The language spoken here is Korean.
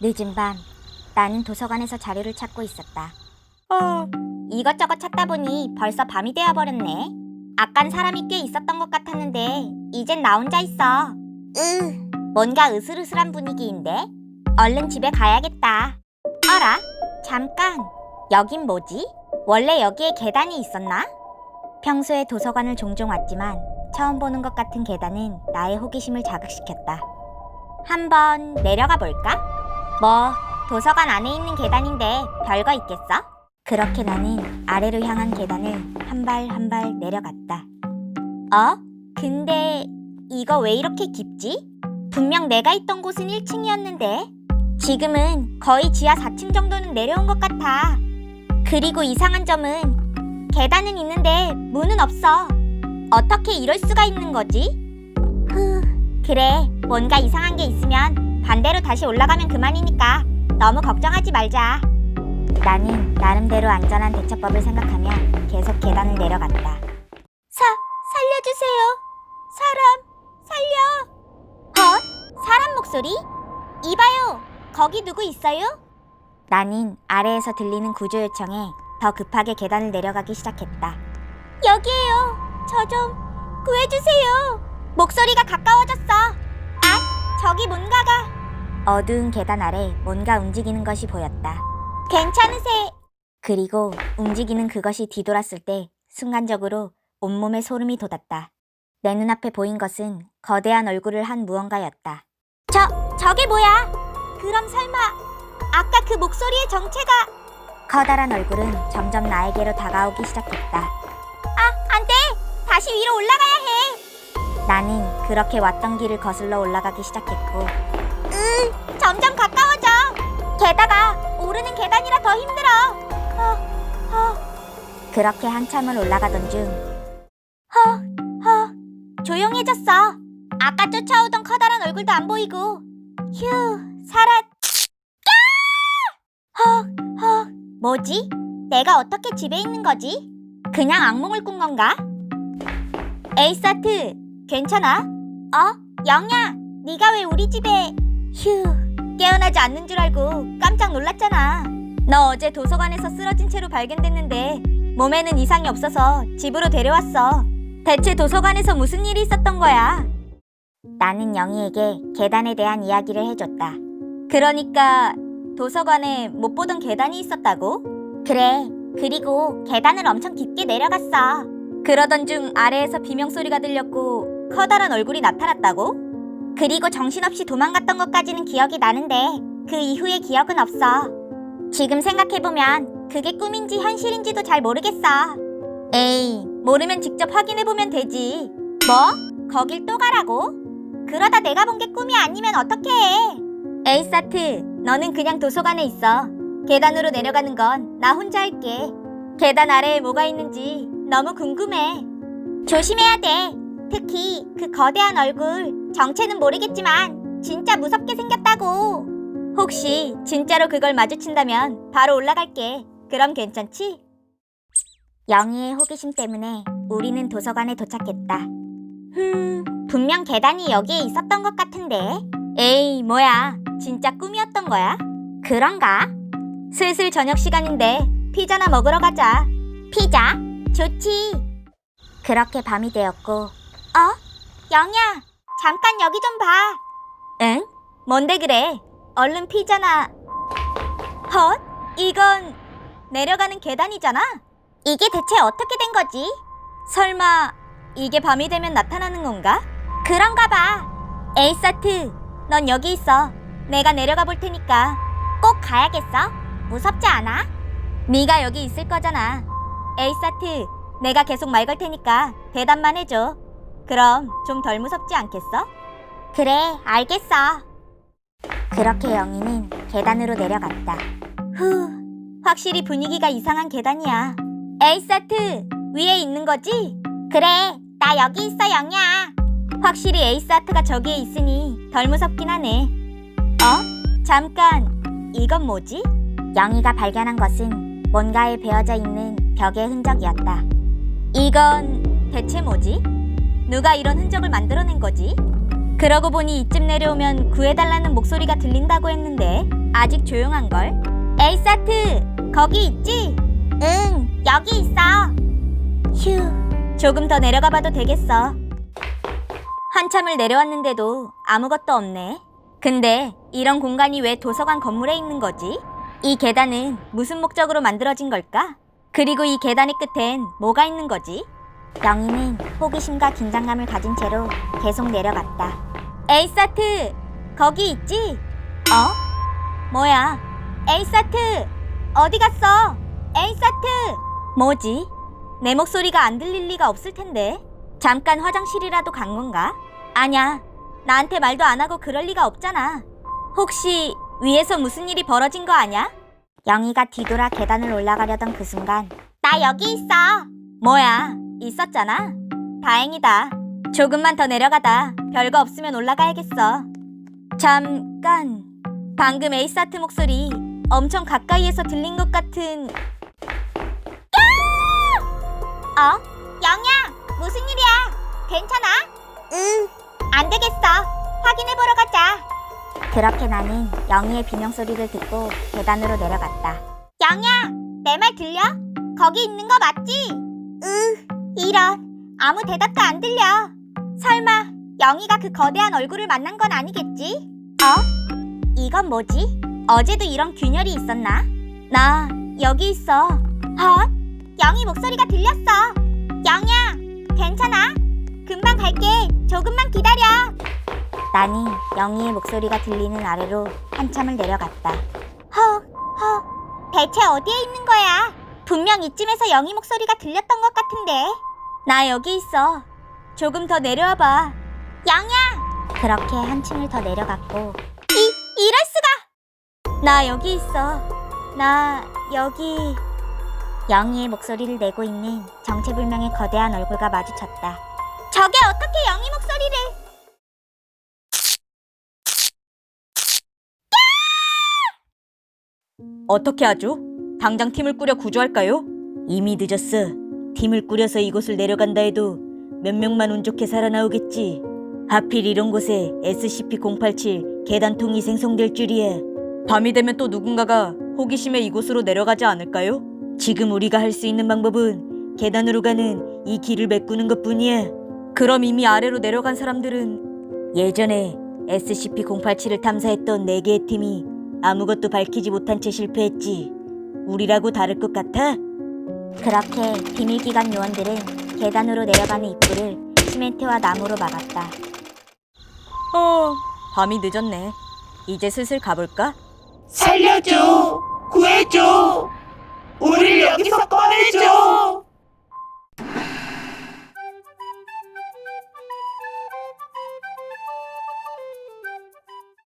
늦은 밤, 나는 도서관에서 자료를 찾고 있었다. 어, 이것저것 찾다 보니 벌써 밤이 되어버렸네. 아깐 사람이 꽤 있었던 것 같았는데, 이젠 나 혼자 있어. 으, 뭔가 으슬으슬한 분위기인데? 얼른 집에 가야겠다. 어라? 잠깐, 여긴 뭐지? 원래 여기에 계단이 있었나? 평소에 도서관을 종종 왔지만, 처음 보는 것 같은 계단은 나의 호기심을 자극시켰다. 한번 내려가 볼까? 뭐 도서관 안에 있는 계단인데 별거 있겠어? 그렇게 나는 아래로 향한 계단을 한 발 한 발 내려갔다. 어? 근데 이거 왜 이렇게 깊지? 분명 내가 있던 곳은 1층이었는데 지금은 거의 지하 4층 정도는 내려온 것 같아. 그리고 이상한 점은 계단은 있는데 문은 없어. 어떻게 이럴 수가 있는 거지? 흐, 그래. 뭔가 이상한 게 있으면 반대로 다시 올라가면 그만이니까 너무 걱정하지 말자. 나는 나름대로 안전한 대처법을 생각하며 계속 계단을 내려갔다. 사, 살려주세요. 사람, 살려. 헛? 사람 목소리? 이봐요. 거기 누구 있어요? 나는 아래에서 들리는 구조 요청에 더 급하게 계단을 내려가기 시작했다. 여기에요. 저 좀 구해주세요. 목소리가 가까워졌어. 아, 저기 뭔가가. 어두운 계단 아래 뭔가 움직이는 것이 보였다. 괜찮으세? 그리고 움직이는 그것이 뒤돌았을 때 순간적으로 온몸에 소름이 돋았다. 내 눈앞에 보인 것은 거대한 얼굴을 한 무언가였다. 저, 저게 뭐야? 그럼 설마 아까 그 목소리의 정체가 커다란 얼굴은 점점 나에게로 다가오기 시작했다. 아, 안 돼! 다시 위로 올라가야 해! 나는 그렇게 왔던 길을 거슬러 올라가기 시작했고 으, 점점 가까워져. 게다가 오르는 계단이라 더 힘들어. 어, 어. 그렇게 한참을 올라가던 중 허, 허, 조용해졌어. 아까 쫓아오던 커다란 얼굴도 안 보이고 휴. 야! 허, 허, 뭐지? 내가 어떻게 집에 있는 거지? 그냥 악몽을 꾼 건가? 에이사트, 괜찮아? 어? 영야, 네가 왜 우리 집에... 휴, 깨어나지 않는 줄 알고 깜짝 놀랐잖아. 너 어제 도서관에서 쓰러진 채로 발견됐는데 몸에는 이상이 없어서 집으로 데려왔어. 대체 도서관에서 무슨 일이 있었던 거야? 나는 영희에게 계단에 대한 이야기를 해줬다. 그러니까 도서관에 못 보던 계단이 있었다고? 그래. 그리고 계단을 엄청 깊게 내려갔어. 그러던 중 아래에서 비명소리가 들렸고 커다란 얼굴이 나타났다고? 그리고 정신없이 도망갔던 것까지는 기억이 나는데 그 이후의 기억은 없어. 지금 생각해보면 그게 꿈인지 현실인지도 잘 모르겠어. 에이, 모르면 직접 확인해보면 되지. 뭐? 거길 또 가라고? 그러다 내가 본 게 꿈이 아니면 어떡해? 에이 사트, 너는 그냥 도서관에 있어. 계단으로 내려가는 건 나 혼자 할게. 계단 아래에 뭐가 있는지 너무 궁금해. 조심해야 돼. 특히 그 거대한 얼굴. 정체는 모르겠지만 진짜 무섭게 생겼다고. 혹시 진짜로 그걸 마주친다면 바로 올라갈게. 그럼 괜찮지? 영희의 호기심 때문에 우리는 도서관에 도착했다. 흠, 분명 계단이 여기에 있었던 것 같은데. 에이, 뭐야. 진짜 꿈이었던 거야? 그런가? 슬슬 저녁 시간인데 피자나 먹으러 가자. 피자? 좋지. 그렇게 밤이 되었고, 어? 영야, 잠깐 여기 좀 봐. 응? 뭔데 그래? 얼른 피자나. 헛? 이건 내려가는 계단이잖아? 이게 대체 어떻게 된 거지? 설마 이게 밤이 되면 나타나는 건가? 그런가 봐. 에이사트, 넌 여기 있어. 내가 내려가 볼 테니까 꼭 가야겠어. 무섭지 않아? 네가 여기 있을 거잖아. 에이사트, 내가 계속 말 걸 테니까 대답만 해줘. 그럼 좀 덜 무섭지 않겠어? 그래, 알겠어. 그렇게 영희는 계단으로 내려갔다. 후, 확실히 분위기가 이상한 계단이야. 에이사트, 위에 있는 거지? 그래, 나 여기 있어, 영희야. 확실히 에이사트가 저기에 있으니 덜 무섭긴 하네. 어? 잠깐, 이건 뭐지? 영희가 발견한 것은 뭔가에 베어져 있는 벽의 흔적이었다. 이건 대체 뭐지? 누가 이런 흔적을 만들어낸 거지? 그러고 보니 이쯤 내려오면 구해달라는 목소리가 들린다고 했는데 아직 조용한 걸? 에이 사트, 거기 있지? 응, 여기 있어. 휴, 조금 더 내려가 봐도 되겠어. 한참을 내려왔는데도 아무것도 없네. 근데 이런 공간이 왜 도서관 건물에 있는 거지? 이 계단은 무슨 목적으로 만들어진 걸까? 그리고 이 계단의 끝엔 뭐가 있는 거지? 영희는 호기심과 긴장감을 가진 채로 계속 내려갔다. 에이사트, 거기 있지? 어? 뭐야? 에이사트, 어디 갔어? 에이사트! 뭐지? 내 목소리가 안 들릴 리가 없을 텐데. 잠깐 화장실이라도 간 건가? 아냐, 나한테 말도 안 하고 그럴 리가 없잖아. 혹시 위에서 무슨 일이 벌어진 거 아냐? 영희가 뒤돌아 계단을 올라가려던 그 순간 나 여기 있어. 뭐야, 있었잖아. 다행이다. 조금만 더 내려가다 별거 없으면 올라가야겠어. 잠깐. 방금 에이사트 목소리 엄청 가까이에서 들린 것 같은. 야! 어? 영야, 무슨 일이야? 괜찮아? 응. 안 되겠어. 확인해 보러 가자. 그렇게 나는 영희의 비명 소리를 듣고 계단으로 내려갔다. 영야, 내 말 들려? 거기 있는 거 맞지? 으, 이런 아무 대답도 안 들려. 설마 영희가 그 거대한 얼굴을 만난 건 아니겠지? 어? 이건 뭐지? 어제도 이런 균열이 있었나? 나 여기 있어. 헛? 영희 목소리가 들렸어. 영야, 괜찮아? 금방 갈게. 조금만 기다려. 나는 영희의 목소리가 들리는 아래로 한참을 내려갔다. 허, 허, 대체 어디에 있는 거야? 분명 이쯤에서 영희 목소리가 들렸던 것 같은데. 나 여기 있어. 조금 더 내려와 봐. 영야! 그렇게 한층을 더 내려갔고. 이, 이럴 수가! 나 여기 있어. 나 여기. 영희의 목소리를 내고 있는 정체불명의 거대한 얼굴과 마주쳤다. 저게 어떻게 영희 목소리를? 어떻게 하죠? 당장 팀을 꾸려 구조할까요? 이미 늦었어. 팀을 꾸려서 이곳을 내려간다 해도 몇 명만 운 좋게 살아나오겠지. 하필 이런 곳에 SCP-087 계단통이 생성될 줄이야. 밤이 되면 또 누군가가 호기심에 이곳으로 내려가지 않을까요? 지금 우리가 할 수 있는 방법은 계단으로 가는 이 길을 메꾸는 것 뿐이야. 그럼 이미 아래로 내려간 사람들은 예전에 SCP-087을 탐사했던 네 개의 팀이 아무것도 밝히지 못한 채 실패했지. 우리라고 다를 것 같아? 그렇게 비밀기관 요원들은 계단으로 내려가는 입구를 시멘트와 나무로 막았다. 어, 밤이 늦었네. 이제 슬슬 가볼까? 살려줘! 구해줘! 우릴 여기서 꺼내줘!